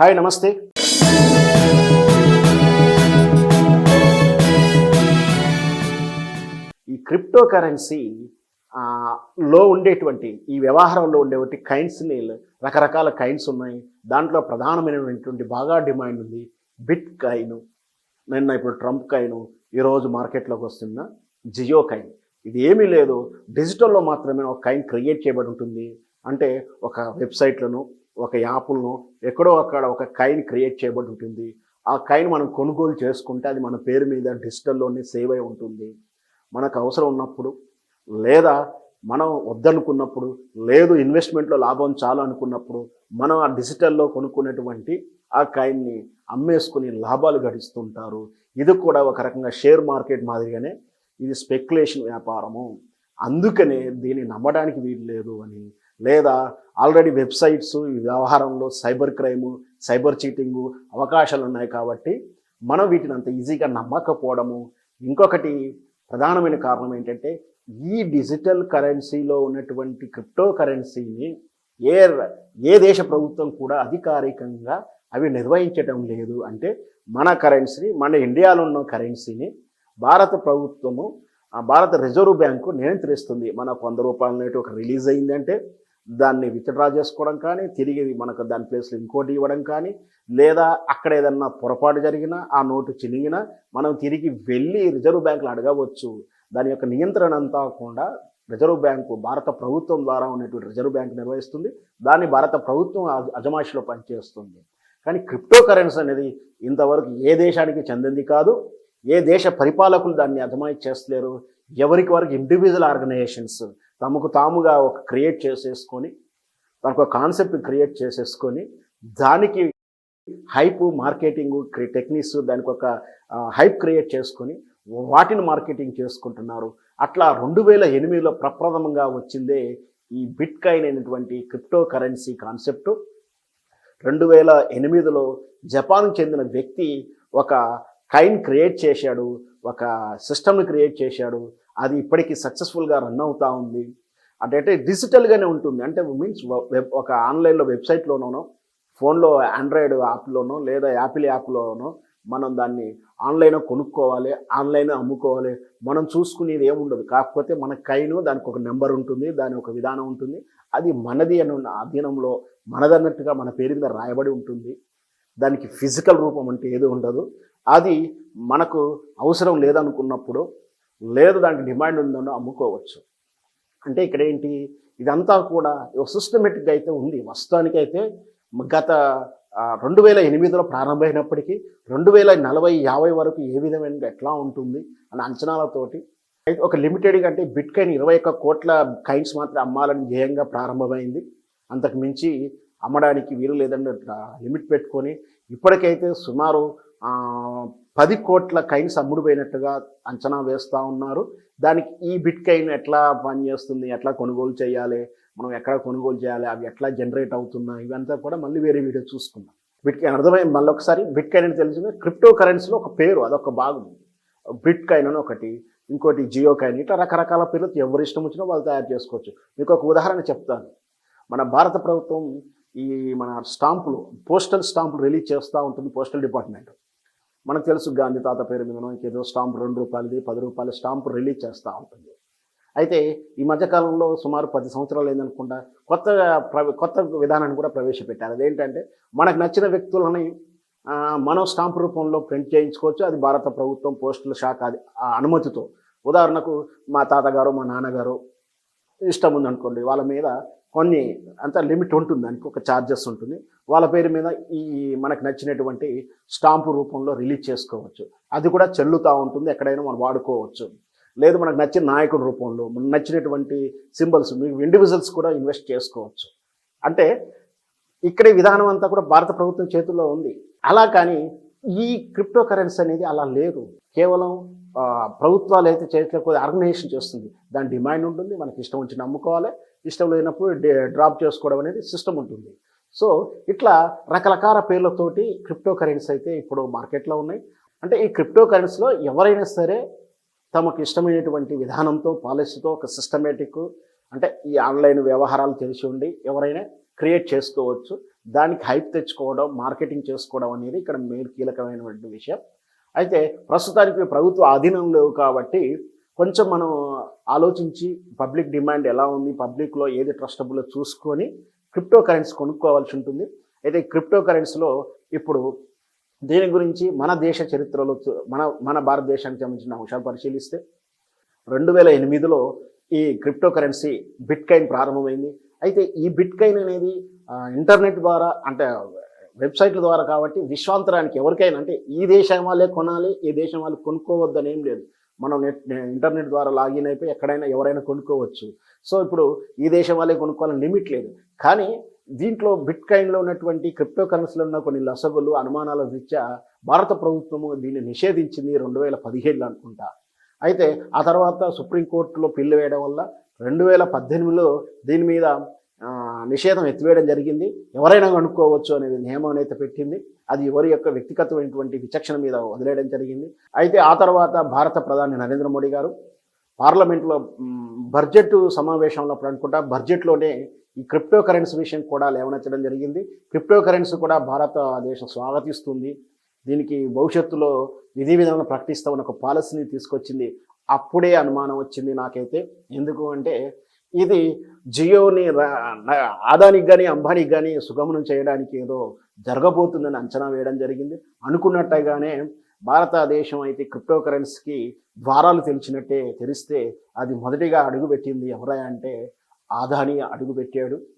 Hi నమస్తే. ఈ crypto currency లో ఉండేటువంటి ఈ వ్యవహారంలో ఉండేటువంటి కైన్స్ని రకరకాల కైన్స్ ఉన్నాయి. దాంట్లో ప్రధానమైనటువంటి బాగా డిమాండ్ ఉంది. బిట్ కాయిన్ నిన్న ఇప్పుడు ట్రంప్ కాయిన్ ఈరోజు మార్కెట్లోకి వస్తున్న జియో కాయిన్ ఇది ఏమీ లేదు. డిజిటల్లో మాత్రమే ఒక కైన్ క్రియేట్ చేయబడి ఉంటుంది. అంటే ఒక వెబ్సైట్లను ఒక యాప్లను ఎక్కడో అక్కడ ఒక కైన్ క్రియేట్ చేయబడి ఉంటుంది. ఆ కైన్ మనం కొనుగోలు చేసుకుంటే అది మన పేరు మీద డిజిటల్లోనే సేవ్ అయి ఉంటుంది. మనకు అవసరం ఉన్నప్పుడు లేదా మనం వద్దనుకున్నప్పుడు లేదు ఇన్వెస్ట్మెంట్లో లాభం చాలు అనుకున్నప్పుడు మనం ఆ డిజిటల్లో కొనుక్కునేటువంటి ఆ కాయిన్ని అమ్మేసుకుని లాభాలు గడిస్తుంటారు. ఇది కూడా ఒక రకంగా షేర్ మార్కెట్ మాదిరిగానే ఇది స్పెక్యులేషన్ వ్యాపారము. అందుకనే దీన్ని నమ్మడానికి వీలు లేదు అని లేదా ఆల్రెడీ వెబ్సైట్స్ ఈ వ్యవహారంలో సైబర్ క్రైము సైబర్ చీటింగు అవకాశాలు ఉన్నాయి కాబట్టి మనం వీటిని అంత ఈజీగా నమ్మకపోవడము. ఇంకొకటి ప్రధానమైన కారణం ఏంటంటే ఈ డిజిటల్ కరెన్సీలో ఉన్నటువంటి క్రిప్టో కరెన్సీని ఏ ఏ దేశ ప్రభుత్వం కూడా అధికారికంగా అవి నిర్వహించటం లేదు. అంటే మన కరెన్సీని మన ఇండియాలో ఉన్న కరెన్సీని భారత ప్రభుత్వము ఆ భారత రిజర్వ్ బ్యాంకు నియంత్రిస్తుంది. మన వంద రూపాయల నోటు ఒక రిలీజ్ అయిందంటే దాన్ని విత్డ్రా చేసుకోవడం కానీ తిరిగి మనకు దాని ప్లేస్లో ఇంకోటి ఇవ్వడం కానీ లేదా అక్కడ ఏదన్నా పొరపాటు జరిగినా ఆ నోటు చినిగినా మనం తిరిగి వెళ్ళి రిజర్వ్ బ్యాంకులు అడగవచ్చు. దాని యొక్క నియంత్రణ అంతా కూడా రిజర్వ్ బ్యాంకు భారత ప్రభుత్వం ద్వారా ఉన్నటువంటి రిజర్వ్ బ్యాంక్ నిర్వహిస్తుంది. దాన్ని భారత ప్రభుత్వం అజ- అజమాయిషిలో పనిచేస్తుంది. కానీ క్రిప్టో కరెన్సీ అనేది ఇంతవరకు ఏ దేశానికి చెందింది కాదు. ఏ దేశ పరిపాలకులు దాన్ని అజమాయిషి చేస్తలేరు. ఎవరికి వారికి ఇండివిజువల్ ఆర్గనైజేషన్స్ తమకు తాముగా ఒక క్రియేట్ చేసేసుకొని తనకు ఒక కాన్సెప్ట్ క్రియేట్ చేసేసుకొని దానికి హైప్ మార్కెటింగ్ టెక్నిక్స్ దానికి ఒక హైప్ క్రియేట్ చేసుకొని వాటిని మార్కెటింగ్ చేసుకుంటున్నారు. అట్లా రెండు వేల ఎనిమిదిలో ప్రప్రథమంగా వచ్చిందే ఈ బిట్ కాయిన్ అయినటువంటి క్రిప్టో కరెన్సీ కాన్సెప్టు రెండు వేల ఎనిమిదిలో జపాన్కు చెందిన వ్యక్తి ఒక కైన్ క్రియేట్ చేశాడు ఒక సిస్టమ్ని క్రియేట్ చేశాడు. అది ఇప్పటికీ సక్సెస్ఫుల్గా రన్ అవుతూ ఉంది. అంటే డిజిటల్గానే ఉంటుంది. అంటే మీన్స్ వెబ్ ఒక ఆన్లైన్లో వెబ్సైట్లోనో ఫోన్లో ఆండ్రాయిడ్ యాప్లోనో లేదా యాపిల్ యాప్లోనో మనం దాన్ని ఆన్లైన్ కొనుక్కోవాలి ఆన్లైన్ అమ్ముకోవాలి. మనం చూసుకునేది ఏముండదు కాకపోతే మన కైను దానికి ఒక నెంబర్ ఉంటుంది దాని ఒక విధానం ఉంటుంది. అది మనది అని ఉన్న అధీనంలో మనదన్నట్టుగా మన పేరు మీద రాయబడి ఉంటుంది. దానికి ఫిజికల్ రూపం అంటే ఏది ఉండదు. అది మనకు అవసరం లేదనుకున్నప్పుడు లేదు దానికి డిమాండ్ ఉందని అమ్ముకోవచ్చు. అంటే ఇక్కడ ఏంటి ఇదంతా కూడా సిస్టమేటిక్గా అయితే ఉంది. వస్తానికైతే గత రెండు వేల ఎనిమిదిలో ప్రారంభమైనప్పటికీ రెండు వేల నలభై యాభై వరకు ఏ విధమైన ఎట్లా ఉంటుంది అనే అంచనాలతోటి అయితే ఒక లిమిటెడ్గా అంటే బిట్ కాయిన్ ఇరవై ఒక్క కోట్ల కైన్స్ మాత్రం అమ్మాలని ధ్యేయంగా ప్రారంభమైంది. అంతకు మించి అమ్మడానికి వీలు లేదని లిమిట్ పెట్టుకొని ఇప్పటికైతే సుమారు పది కోట్ల కైన్స్ అమ్ముడుపోయినట్టుగా అంచనా వేస్తూ ఉన్నారు. దానికి ఈ బిట్ కైన్ ఎట్లా పనిచేస్తుంది? ఎట్లా కొనుగోలు చేయాలి? మనం ఎక్కడ కొనుగోలు చేయాలి? అవి ఎట్లా జనరేట్ అవుతున్నాయి? ఇవంతా కూడా మళ్ళీ వేరే వీడియో చూసుకుందాం. బిట్ కైన్ అర్థమైంది మళ్ళీ ఒకసారి బిట్ కైన్ అని తెలిసింది క్రిప్టో కరెన్సీలో ఒక పేరు అదొక భాగం బిట్ కైన్ అని ఒకటి ఇంకోటి జియో కైన్ ఇట్లా రకరకాల పేర్లు ఎవరు ఇష్టం వచ్చినా వాళ్ళు తయారు చేసుకోవచ్చు. మీకు ఒక ఉదాహరణ చెప్తాను. మన భారత ప్రభుత్వం ఈ మన స్టాంపులు పోస్టల్ స్టాంపులు రిలీజ్ చేస్తూ ఉంటుంది పోస్టల్ డిపార్ట్మెంట్. మనకు తెలుసు గాంధీ తాత పేరు మీద ఇంకేదో స్టాంపు రెండు రూపాయలది పది రూపాయల స్టాంపు రిలీజ్ చేస్తూ ఉంటుంది. అయితే ఈ మధ్యకాలంలో సుమారు పది సంవత్సరాలు ఏందనుకుంటా కొత్త కొత్త విధానాన్ని కూడా ప్రవేశపెట్టారు. అదేంటంటే మనకు నచ్చిన వ్యక్తులని మనం స్టాంప్ రూపంలో ప్రింట్ చేయించుకోవచ్చు. అది భారత ప్రభుత్వం పోస్టుల శాఖ అది ఆ అనుమతితో. ఉదాహరణకు మా తాతగారు మా నాన్నగారు ఇష్టం ఉందనుకోండి వాళ్ళ మీద కొన్ని అంత లిమిట్ ఉంటుంది దానికి ఒక ఛార్జెస్ ఉంటుంది. వాళ్ళ పేరు మీద ఈ మనకు నచ్చినటువంటి స్టాంపు రూపంలో రిలీజ్ చేసుకోవచ్చు. అది కూడా చెల్లుతూ ఉంటుంది ఎక్కడైనా మనం వాడుకోవచ్చు. లేదు మనకు నచ్చిన నాయకుడి రూపంలో మనకు నచ్చినటువంటి సింబల్స్ మీకు ఇండివిజువల్స్ కూడా ఇన్వెస్ట్ చేసుకోవచ్చు. అంటే ఇక్కడ విధానం అంతా కూడా భారత ప్రభుత్వం చేతుల్లో ఉంది. అలా కానీ ఈ క్రిప్టో కరెన్సీ అనేది అలా లేదు. కేవలం ప్రభుత్వాలు అయితే చేయట్లేదు ఆర్గనైజేషన్ చేస్తుంది. దాని డిమాండ్ ఉంటుంది మనకి ఇష్టం వచ్చి నమ్ముకోవాలి. ఇష్టం లేనప్పుడు డ్రాప్ చేసుకోవడం అనేది సిస్టమ్ ఉంటుంది. సో ఇట్లా రకరకాల పేర్లతోటి క్రిప్టో కరెన్సీ అయితే ఇప్పుడు మార్కెట్లో ఉన్నాయి. అంటే ఈ క్రిప్టో కరెన్సీలో ఎవరైనా సరే తమకు ఇష్టమైనటువంటి విధానంతో పాలసీతో ఒక సిస్టమేటిక్ అంటే ఈ ఆన్లైన్ వ్యవహారాలు తెలిసి ఉండి ఎవరైనా క్రియేట్ చేసుకోవచ్చు. దానికి హైప్ తెచ్చుకోవడం మార్కెటింగ్ చేసుకోవడం అనేది ఇక్కడ మెయిన్ కీలకమైనటువంటి విషయం. అయితే ప్రస్తుతానికి ప్రభుత్వ అధీనం లేవు కాబట్టి కొంచెం మనం ఆలోచించి పబ్లిక్ డిమాండ్ ఎలా ఉంది పబ్లిక్లో ఏది ట్రస్టబుల్ చూసుకొని క్రిప్టో కరెన్సీ కొనుక్కోవాల్సి ఉంటుంది. అయితే క్రిప్టో కరెన్సీలో ఇప్పుడు దీని గురించి మన దేశ చరిత్రలో మన మన భారతదేశానికి సంబంధించిన అంశాలు పరిశీలిస్తే రెండు వేల ఎనిమిదిలో ఈ క్రిప్టో కరెన్సీ బిట్ ప్రారంభమైంది. అయితే ఈ బిట్ అనేది ఇంటర్నెట్ ద్వారా అంటే వెబ్సైట్ల ద్వారా కాబట్టి విశ్వాంతరానికి ఎవరికైనా అంటే ఈ దేశం వాళ్ళే కొనాలి ఈ దేశం వాళ్ళు కొనుక్కోవద్దని ఏం లేదు. మనం నెట్ ఇంటర్నెట్ ద్వారా లాగిన్ అయిపోయి ఎక్కడైనా ఎవరైనా కొనుక్కోవచ్చు. సో ఇప్పుడు ఈ దేశం వాళ్ళే కొనుక్కోవాలని లిమిట్ లేదు. కానీ దీంట్లో బిట్ కాయిన్లో ఉన్నటువంటి క్రిప్టో కరెన్సీలో ఉన్న కొన్ని లసగులు అనుమానాల రీత్యా భారత ప్రభుత్వము దీన్ని నిషేధించింది రెండు వేల పదిహేడులో అనుకుంటా. అయితే ఆ తర్వాత సుప్రీంకోర్టులో పిల్లు వేయడం వల్ల రెండు వేల పద్దెనిమిదిలో దీని మీద నిషేధం ఎత్తివేయడం జరిగింది. ఎవరైనా కనుక్కోవచ్చు అనేది నియమం అయితే పెట్టింది. అది ఎవరి యొక్క వ్యక్తిగతమైనటువంటి విచక్షణ మీద వదిలేయడం జరిగింది. అయితే ఆ తర్వాత భారత ప్రధాని నరేంద్ర మోడీ గారు పార్లమెంట్లో బడ్జెట్ సమావేశంలో అప్పుడు అనుకుంటా బడ్జెట్లోనే ఈ క్రిప్టో కరెన్సీ విషయం కూడా లేవనెత్తడం జరిగింది. క్రిప్టో కరెన్సీ కూడా భారతదేశం స్వాగతిస్తుంది. దీనికి భవిష్యత్తులో విధి విధానం ప్రకటిస్తామని ఒక పాలసీని తీసుకొచ్చింది. అప్పుడే అనుమానం వచ్చింది నాకైతే. ఎందుకు అంటే ఇది జియోని ఆదానికి కానీ అంబానీకి కానీ సుగమనం చేయడానికి ఏదో జరగబోతుందని అంచనా వేయడం జరిగింది. అనుకున్నట్టుగానే భారతదేశం అయితే క్రిప్టో కరెన్సీకి ద్వారాలు తెలిసినట్టే తెలిస్తే అది మొదటిగా అడుగుపెట్టింది ఎవరా అంటే ఆదాని అడుగుపెట్టాడు.